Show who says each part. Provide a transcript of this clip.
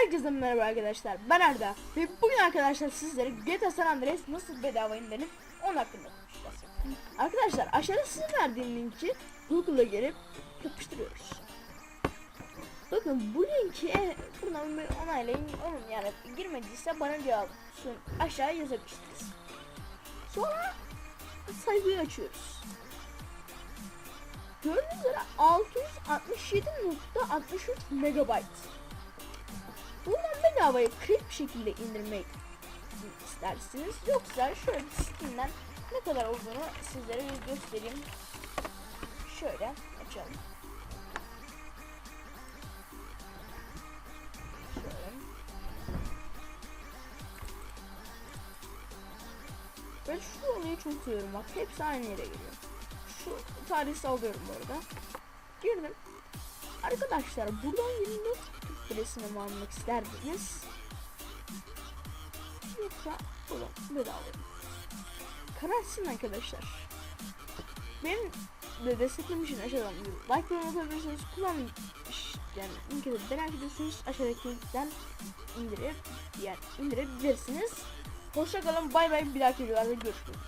Speaker 1: Herkese merhaba arkadaşlar. Ben Arda ve bugün arkadaşlar sizlere GTA San Andreas nasıl bedava indirilir onun hakkında. Arkadaşlar aşağıda size verdiğim linki Google'a girip yapıştırıyoruz. Bakın bu linki e, buradan bir onaylayın. Onun yani girmediyse bana cevap sun aşağıya yazabilirsiniz. Sonra sayfayı açıyoruz. Gördüğünüz üzere 667.63 megabayt. Bedavaya kırık bir şekilde indirmek istersiniz. Yoksa şöyle Steam'den ne kadar olduğunu sizlere bir göstereyim. Şöyle açalım. Şöyle. Ben şu olayı çok seviyorum bak hepsi aynı yere geliyor. Şu tarihi sallıyorum bu arada. Girdim. Arkadaşlar buradan 24 Lirasını mı almak isterdiniz? Yoksa buradan bedava mı? Karar sizin arkadaşlar. Benim de desteklemek için aşağıdan bir like yorum atabilirsiniz. Kullanmış yani linki de merak ediyorsunuz. Aşağıdaki linkten indirip yani indirebilirsiniz. Hoşçakalın bay bay bir dahaki videolarda görüşmek üzere.